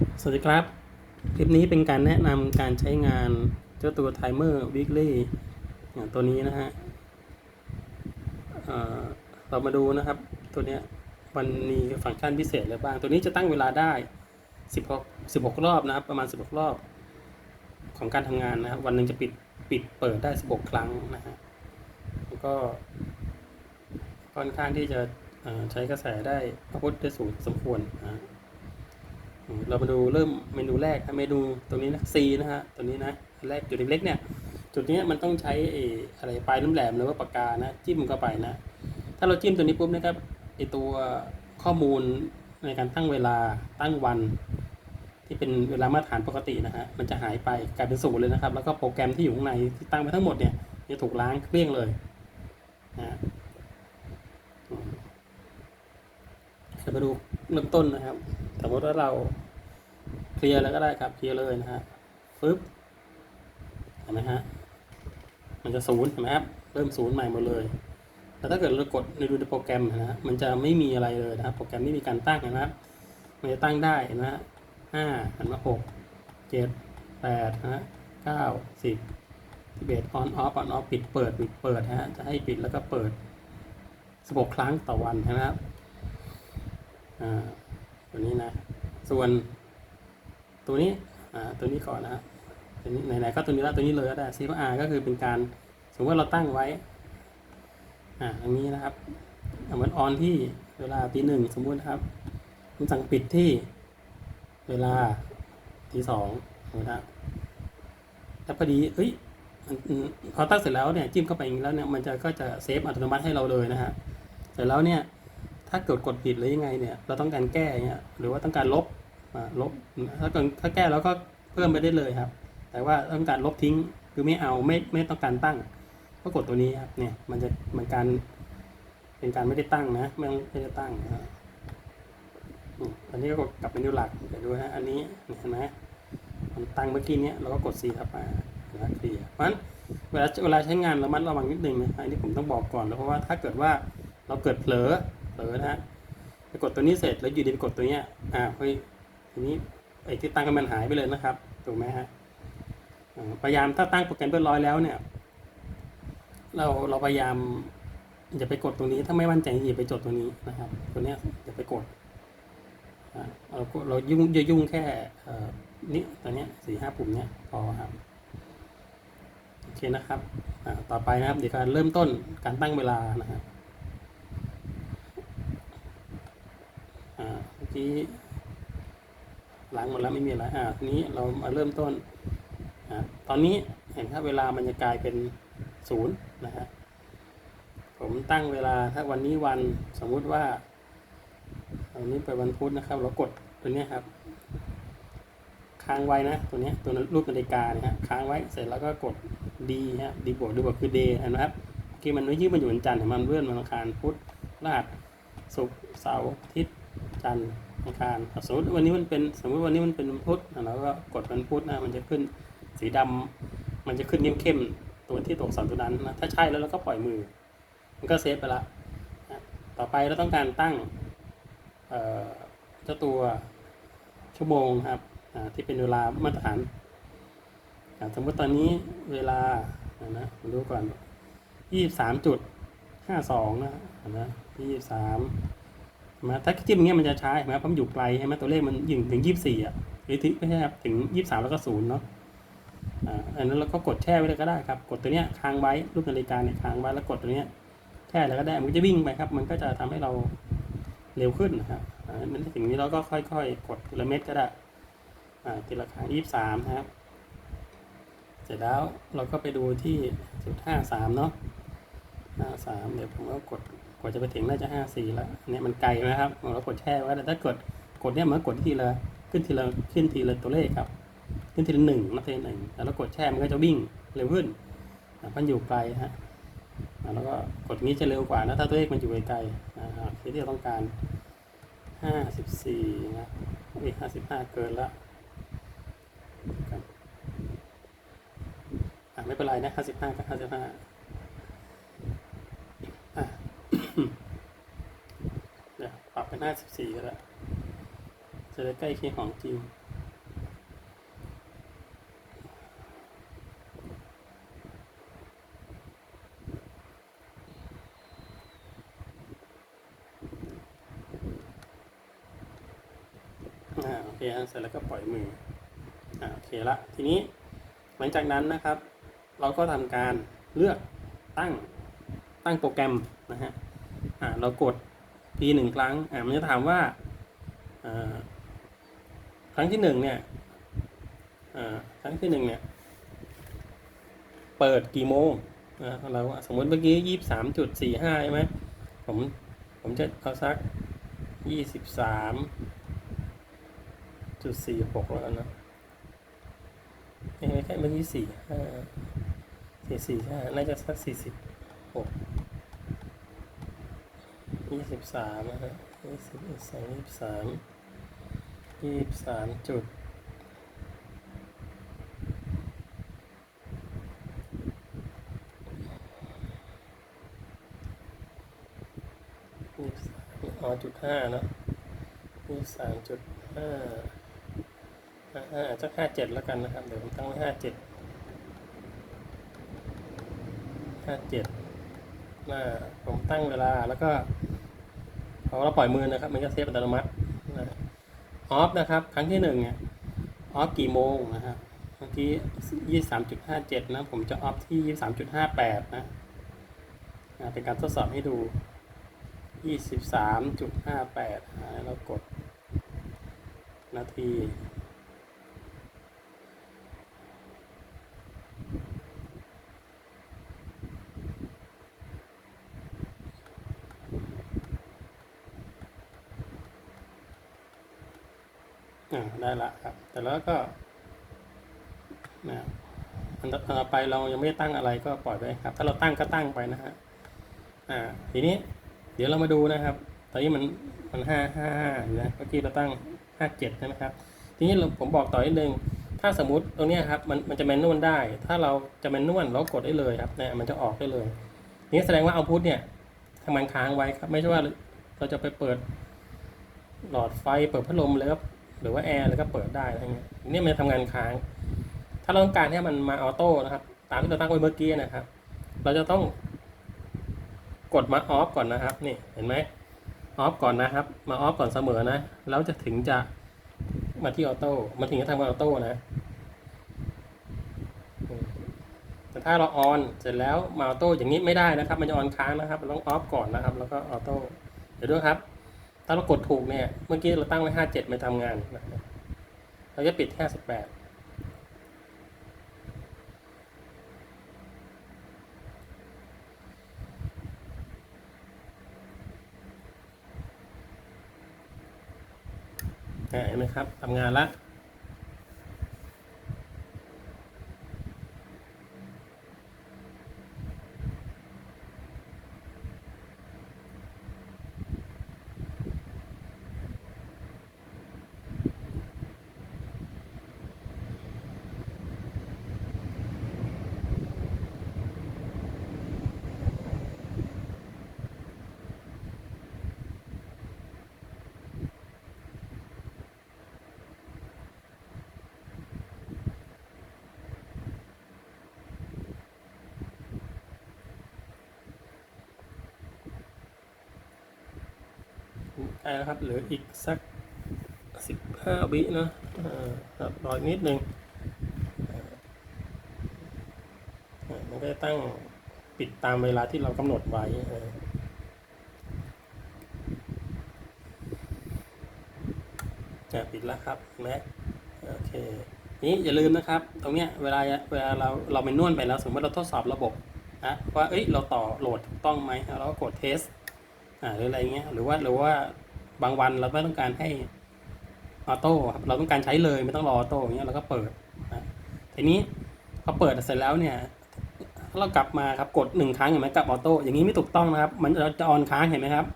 สวัสดีครับ คลิปนี้เป็นการแนะนำการใช้งานเจ้าตัว Timer Weekly อย่ตัวนี้นะฮะเรามาดูนะครับ ตัวนี้มันมีฟังก์ชันพิเศษอะไรบ้าง ตัวนี้จะตั้งเวลาได้ 16 16 รอบนะครับ ประมาณ 16 รอบของการทำงานนะครับ วันหนึ่งจะปิดปิดเปิดได้ 16 ครั้งนะฮะแล้วก็ค่อนข้างที่จะใช้กระแสได้พุทธได้สูงสมควรนะ เรามาดูเริ่มเมนูแรกนเมนูตรงนี้นะ C นะฮะตัวนี้นะแรกจุดเล็กๆเนี่ยจุดนี้มันต้องใช้อะไรปลายน้ำแหลมหรือว่าปากกานะจิ้มเข้าไปนะ ถ้าเราจิ้มตัวนี้ปุ๊บนะครับไอตัวข้อมูลในการตั้งเวลาตั้งวัน ที่เป็นเวลามาตรฐานปกตินะฮะมันจะหายไปกลายเป็นศูนย์เลยนะครับ แล้วก็โปรแกรมที่อยู่ข้างในที่ตั้งไปทั้งหมดเนี่ยจะถูกล้างเกลี้ยงเลยนะฮะอืมเรามาดูเริ่มต้นนะครับ สมมติว่าเราเคลียร์แล้วก็ได้ครับเคลียร์เลยนะฮะฟึ๊บเห็นไหมฮะมันจะศูนย์เห็นไหมครับเริ่มศูนย์ใหม่หมดเลยแล้วถ้าเกิดเรากดในดูในโปรแกรมนะฮะมันจะไม่มีอะไรเลยนะครับ โปรแกรมไม่มีการตั้งนไหมครับ มันจะตั้งได้นไหมฮะห้าเห็นไหมหกเจ็ดแปดนะฮะเก้าสิบสิบเอ็ดออนออฟออนออฟปิดเปิดปิดเปิดฮะจะให้ปิดแล้วก็เปิดสิบหกครั้งต่อวันนะครับอ่า ตัวนี้นะ ส่วนตัวนี้อ่าตัวนี้ก่อนนะฮะตัวนี้ไหนๆก็ตัวนี้แล้วตัวนี้เลยก็ได้ CFR ก็คือเป็นการสมมติว่าเราตั้งไว้อ่าตรงนี้นะครับเหมือนออนที่เวลาตีหนึ่งสมมุตินะครับคุณสั่งปิดที่เวลาตีสองนะครับแล้วพอดีเอ้ยพอตั้งเสร็จแล้วเนี่ยจิ้มเข้าไปอย่างนี้แล้วเนี่ยมันจะก็จะเซฟอัตโนมัติให้เราเลยนะฮะเสร็จแล้วเนี่ย ถ้าเกิดกดผิดหรือยังไงเนี่ย เราต้องการแก้เนี่ยหรือว่าต้องการลบลบ ถ้าเกิดถ้าแก้แล้วก็เพิ่มไปได้เลยครับ แต่ว่าต้องการลบทิ้งคือไม่เอาไม่ไม่ต้องการตั้ง ก็กดตัวนี้ครับเนี่ยมันจะมันการเป็นการไม่ได้ตั้งนะไม่ต้องไม่ได้ตั้งนะอันนี้ก็กดกลับเมนูหลักเดี๋ยวดูฮะอันนี้เห็นไหมมันตั้งเมื่อกี้เนี้ยเราก็กด C ครับมานะเคลียร์เพราะฉะนั้นเวลาเวลาใช้งานระมัดระวังนิดนึงนะอันนี้ผมต้องบอกก่อนแล้วเพราะว่าถ้าเกิดว่าเราเกิดเผลอ ลอนะฮะไปกดตัวนี้เสร็จแล้วอยู่ดีไปกดตัวเนี้ยอ่าเฮ้ยทีนี้ไอ้ที่ตั้งก็มันหายไปเลยนะครับถูกไหมฮะพยายามถ้าตั้งโปรแกรมเรียบร้อยแล้วเนี่ย เราเราพยายามอย่าไปกดตรงนี้ ถ้าไม่มั่นใจอย่าไปจดตรงนี้นะครับ ตัวเนี้ยอย่าไปกดเราเรายุ่งจะยุ่งแค่นี้ตัวเนี้ยสี่ห้าปุ่มเนี้ยพอครับโอเคนะครับอ่าต่อไปนะครับเดี๋ยวการเริ่มต้นการตั้งเวลานะครับอ่าเมื่อกี้ล้างหมดแล้วไม่มีอะไรอ่าทีนี้เรามาเริ่มต้นอ่าตอนนี้เห็นครับเวลามันจะกลายเป็นศูนย์นะฮะผมตั้งเวลาถ้าวันนี้วันสมมุติว่าวันนี้เป็นวันพุธนะครับ เรากดตัวนี้ครับ ค้างไว้นะ ตัวนี้ตัวรูปนาฬิกาเนี่ยฮะค้างไว้เสร็จแล้วก็กด D ฮะ D บวก D บวกคือ day เห็นไหมครับเมื่อกี้มันไม่ยืดมันอยู่วันจันทร์เห็นมันเลื่อนวันอังคารพุธพฤหัสศุกร์เสาร์อาทิตย์ จันทร์อังคารสมมติวันนี้มันเป็นสมมติวันนี้มันเป็นพุธเราก็กดวันพุธนะมันจะขึ้นสีดำมันจะขึ้นเข้มๆตัวที่ตัวอักษรตัวนั้นนะถ้าใช่แล้วเราก็ปล่อยมือ มันก็เซฟไปละต่อไปเราต้องการตั้งเจ้าตัวชั่วโมงครับที่เป็นเวลามาตรฐานสมมติตอนนี้เวลานะนะมดูก่อนยี่สามจุดห้าสองนะเห็นไห มาถ้าจิ้มอย่างเงี้ยมันจะช้าเห็นไหมเพราะมันอยู่ไกลใช่ไหมตัวเลขมันยิงถึงยี่สิบสี่อะหรือถึงไม่ใช่ครับถึงยี่สิบสามแล้วก็ศูนย์เนาะอ่าอันนั้นเราก็กดแช่ไว้เลยก็ได้ครับ กดตัวเนี้ยค้างไว้รูปนาฬิกาเนี่ยค้างไว้แล้วกดตัวเนี้ยแช่แล้วก็ได้มันจะวิ่งไปครับ มันก็จะทำให้เราเร็วขึ้นนะครับอ่านั้นถึงนี้เราก็ค่อยๆ กดทีละเม็ดก็ได้อ่าทีละครั้งยี่สามนะครับ เสร็จแล้วเราก็ไปดูที่จุดห้าสามเนาะห้าสามเดี๋ยวผมก็กด กว่าจะไปถึงน่าจะห้าสี่แล้วเนี่ยมันไกลนะครับเรากดแช่ไว้แต่ถ้ากดกดเนี่ยมันกดทีละขึ้นทีละขึ้นทีละตัวเลขครับ ขึ้นทีละหนึ่งนับทีละหนึ่งแล้วกดแช่มันก็จะวิ่งเร็วขึ้นมันอยู่ไกลฮะแล้วก็กดนี้จะเร็วกว่านะถ้าตัวเลขมันอยู่ไกลๆอ่าที่เราต้องการห้าสิบสี่นะอีกห้าสิบห้าเกินแล้วครับอะไม่เป็นไรนะห้าสิบห้ากับห้าสิบห้าอะ นะปรับเป็นห้าสิบสี่ก็แล้วจะได้ใกล้เคียงของจริงโอเคเสร็จแล้วก็ปล่อยมืออโอเคละ ทีนี้หลังจากนั้นนะครับ เราก็ทำการเลือกตั้งตั้งโปรแกรมนะฮะ เรากด p หนึ่งครั้งอ่ามันจะถามว่าครั้งที่หนึ่งเนี่ยอ่าครั้งที่หนึ่งเนี่ย เปิดกี่โมงอ่าเราสมมติเมื่อกี้ยี่สามจุดสี่ห้าใช่ไหมผมผมจะเอาสักยี่สิบสามจุดสี่หกแล้วนะเอ้ยแค่เมื่อกี้สี่ห้าสี่สี่ห้าน่าจะสักสี่สิบหก ยี่สิบสามนะฮะยี่สิบสองยี่สิบสามยี่สิบสามจุดยี่สิบสามอ๋อจุดห้าเนอะยี่สิบสามจุดห้าห้าจะห้าเจ็ดแล้วกันนะครับ เดี๋ยวผมตั้งไว้ห้าเจ็ดห้าเจ็ดน่าผมตั้งเวลาแล้วก็ พอเราปล่อยมือนะครับ มันก็เซฟอัตโนมัติออฟนะครับ ครั้งที่หนึ่งเนี่ยออฟกี่โมงนะครับบางทียี่สามจุดห้าเจ็ดนะ ผมจะออฟที่ยี่สามจุดห้าแปดนะเป็นการทดสอบให้ดูยี่สิบสามจุดห้าแปดแล้วกด นาที อ่าได้ละครับ แต่แล้วก็นะอันต่อไปเรายังไม่ตั้งอะไรก็ปล่อยไปครับ ถ้าเราตั้งก็ตั้งไปนะฮะอ่า ทีนี้ เดี๋ยวเรามาดูนะครับ ตอนนี้มันมันห้าห้าห้าอยู่นะเมื่อกี้เราตั้งห้าเจ็ดใช่ไหมครับ ทีนี้เราผมบอกต่ออีกนึงถ้าสมมติตรงนี้ครับมันมันจะแมนนวลได้ ถ้าเราจะแมนนวลเรากดได้เลยครับเนี่ยมันจะออกได้เลย นี่แสดงว่าเอาพุทเนี่ยทำงานค้างไว้ครับ ไม่ใช่ว่าเราจะไปเปิดหลอดไฟเปิดพัดลมแล้ว หรือว่าแอร์แล้วก็เปิดได้อะไรเงี้ยนี่มันทำงานค้าง ถ้าเราต้องการให้มันมาออโต้นะครับ ตามที่เราตั้งไว้เมื่อกี้นะครับ เราจะต้องกดมาออฟก่อนนะครับ นี่เห็นไหมออฟก่อนนะครับ มาออฟก่อนเสมอนะ แล้วจะถึงจะมาที่ออโต้มาถึงจะทำงานออโต้นะ แต่ถ้าเราออนเสร็จแล้วมาออโต้อย่างนี้ไม่ได้นะครับ มันจะออนค้างนะครับเราต้องออฟก่อนนะครับ แล้วก็ออโต้เดี๋ยวด้วยครับ ถ้าเรากดถูกเนี่ย เมื่อกี้เราตั้งไว้ห้าเจ็ดไม่ทำงานนะครับเราจะปิดแค่สิบแปดเห็นไหมครับทำงานแล้ว ได้แล้วครับเหลืออีกสักสิบห้าวิเนะครับรออีกนิดนึงอ่าอ่ามันก็จะตั้งปิดตามเวลาที่เรากำหนดไว้อ่าอ่าปิดแล้วครับเห็นไหมโอเคนี้อย่าลืมนะครับ ตรงเนี้ยเวลาเวลาเราเราไปนวดไปแล้วสมมติเราทดสอบระบบนะว่าเอ้ยเราต่อโหลดถูกต้องไหมเราก็กดเทส หรืออะไรเงี้ยหรือว่าหรือว่าบางวันเราไม่ต้องการให้ออโต้ครับเราต้องการใช้เลยไม่ต้องรอออโต้เงี้ยเราก็เปิดนะทีนี้พอเปิดเสร็จแล้วเนี่ยเรากลับมาครับกดหนึ่งครั้งเห็นไหมกลับออโต้อย่างนี้ไม่ถูกต้องนะครับ มันจะจะออนค้างเห็นไหมครับ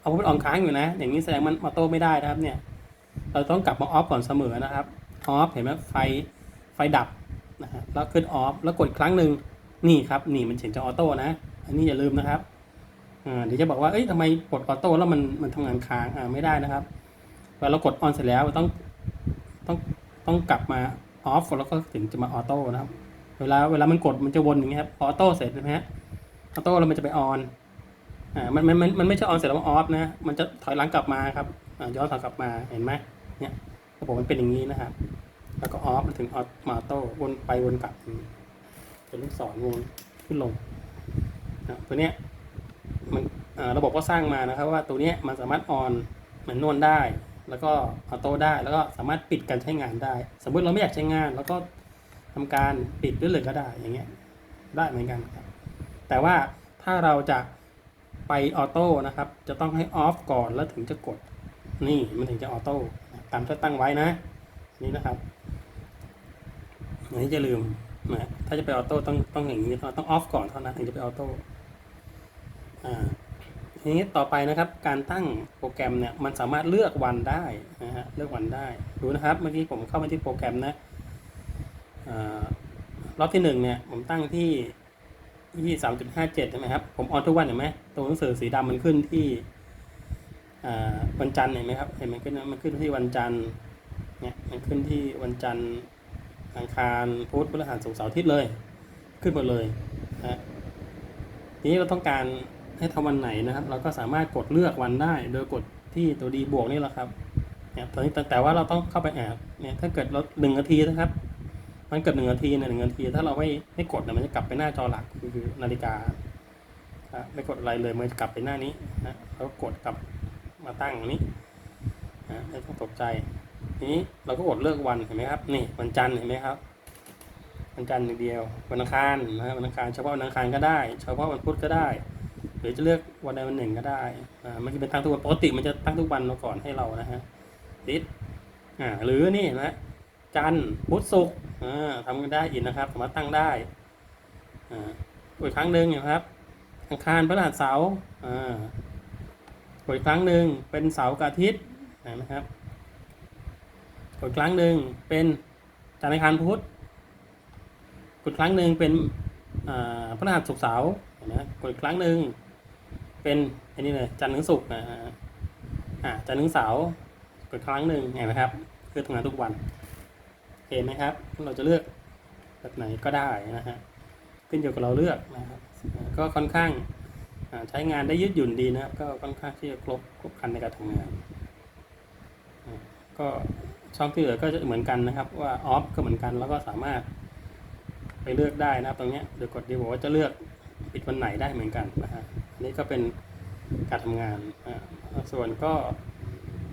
เอาเป็นออนค้างอยู่นะ อย่างนี้แสดงมันออโต้ไม่ได้นะครับเนี่ย เราต้องกลับมาออฟก่อนเสมอนะครับออฟเห็นไหมไฟไฟดับนะฮะแล้วขึ้นออฟแล้วกดครั้งหนึ่งนี่ครับนี่มันถึงจะออโต้นะ อันนี้อย่าลืมนะครับ เดี๋ยวจะบอกว่าเอ้ยทำไมกดออโต้แล้วมันมันทำงานค้างอ่าไม่ได้นะครับเวลาเรากดออนเสร็จแล้วต้องต้องต้องกลับมาออฟแล้วก็ถึงจะมาออโต้นะครับ เวลาเวลามันกดมันจะวนอย่างเงี้ยครับออโต้เสร็จใช่ไหมฮะออโต้แล้วมันจะไปออนอ่ามันมันมันมันไม่ใช่ออนเสร็จแล้วออฟนะ มันจะถอยหลังกลับมาครับอ่าย้อนถอยกลับมาเห็นไหมเนี่ยระบบมันเป็นอย่างนี้นะครับ แล้วก็ออฟมันถึงออฟมาโต้วนไปวนกลับอย่างนี้เป็นลูกศรวนขึ้นลงนะตัวเนี้ย มันระบบก็สร้างมานะครับว่าตัวนี้มันสามารถออนเหมือนนวลได้ แล้วก็ออโต้ได้ แล้วก็สามารถปิดการใช้งานได้ สมมติเราไม่อยากใช้งาน แล้วก็ทำการปิดด้วยเลยก็ได้อย่างเงี้ยได้เหมือนกันครับ แต่ว่าถ้าเราจะไปออโต้นะครับ จะต้องให้ออฟก่อนแล้วถึงจะกด นี่มันถึงจะออโต้ตามที่ตั้งไว้นะ นี่นะครับอันนี้จะลืมนะถ้าจะไปออโต้ต้องต้องอย่างนี้ต้องออฟก่อนเท่านั้นถึงจะไปออโต้ ทีนี้ต่อไปนะครับการตั้งโปรแกรมเนี่ยมันสามารถเลือกวันได้นะฮะเลือกวันได้ดูนะครับเมื่อกี้ผมเข้ามาที่โปรแกรมนะรอบที่หนึ่งเนี่ยผมตั้งที่ที่สามจุดห้าเจ็ดใช่ไหมครับ ผมออนทุกวันเห็นไหมตัวหนังสือสีดำมันขึ้นที่วันจันทร์เห็นไหมครับเห็นมันขึ้นมันขึ้นที่วันจันทร์เนี่ยมันขึ้นที่วันจันทร์อังคารพุธพฤหัสศุกร์เสาร์อาทิตย์เลย ขึ้นหมดเลยนะทีนี้เราต้องการ ให้ทวันไหนนะครับ เราก็สามารถกดเลือกวันได้ โดยกดที่ตัวดีบวกนี่แหละครับเนี่ยตอนนี้แต่ว่าเราต้องเข้าไปแอบเนี่ยถ้าเกิดเราหนึ่งนาทีนะครับ มันเกิดหนึ่งนาทีเนี่ยหนึ่งนาที ถ้าเราไม่ไม่กดเนี่ยมันจะกลับไปหน้าจอหลักคือนาฬิกาอะไม่กดอะไรเลยมันจะกลับไปหน้านี้นะแล้วกดกลับมาตั้งนี้นะไม่ต้องตกใจทีนี้เราก็กดเลือกวันเห็นไหมครับ นี่วันจันทร์เห็นไหมครับวันจันทร์อย่างเดียววันอังคารนะวันอังคารเฉพาะวันอังคารก็ได้ เฉพาะวันพุธก็ได้ หรือจะเลือกวันใดวันหนึ่งก็ได้อ่ามันจะเป็นตั้งทุกวันปกติมันจะตั้งทุกวันมาก่อนให้เรานะฮะติดอ่าหรือนี่นะจันทร์พุธศุกร์อ่าทำกันได้อีกนะครับ สามารถตั้งได้อ่ากดอีกครั้งหนึ่งนะครับอังคารพฤหัสเสาร์อ่ากดอีกครั้งหนึ่งเป็นเสาร์กับอาทิตย์นะครับกดครั้งหนึ่งเป็นจันทร์อังคารพุธกดครั้งหนึ่งเป็นอ่าพฤหัสศุกร์เสาร์นไหมกดครั้งหนึ่ง เป็นอันนี้เลยจันทร์ถึงศุกร์นะอ่าจันทร์ถึงเสาร์กดครั้งหนึ่งเห็นไหมครับคือทำงานทุกวันเห็นไหมครับ เราจะเลือกแบบไหนก็ได้นะฮะขึ้นอยู่กับเราเลือกนะครับก็ค่อนข้างใช้งานได้ยืดหยุ่นดีนะครับ ก็ค่อนข้างที่จะครบครบครันในการทำงาน ก็ช่องที่เหลือก็จะเหมือนกันนะครับ ว่าออฟก็เหมือนกันแล้วก็สามารถไปเลือกได้นะครับตรงนี้ยโดยกดดีบอกว่าจะเลือกปิดวันไหนได้เหมือนกันนะฮะ นนี้ก็เป็นการทำงานอ่าส่วนก็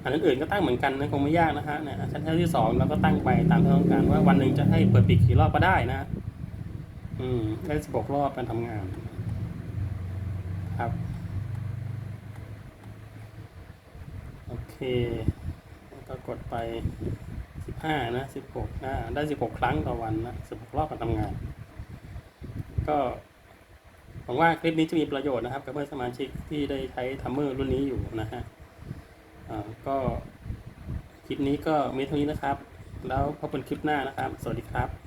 อันอื่นๆก็ตั้งเหมือนกันนะคงไม่ยากนะฮะเนี่ยชั้นที่สองเราก็ตั้งไปตามที่ต้องการว่าวันหนึ่งจะให้เปิดปิดกี่รอบก็ได้นะอืมได้สิบหกรอบการทำงาน ครับ โอเคก็กดไป15นะ16นะได้16ครั้งต่อวันนะ16รอบการทำงาน ก็ หวังว่าคลิปนี้จะมีประโยชน์นะครับ กับเพื่อนสมาชิกที่ได้ใช้ทัมเมอร์รุ่นนี้อยู่นะฮะก็คลิปนี้ก็มีเท่านี้นะครับ แล้วพบกันคลิปหน้านะครับ สวัสดีครับ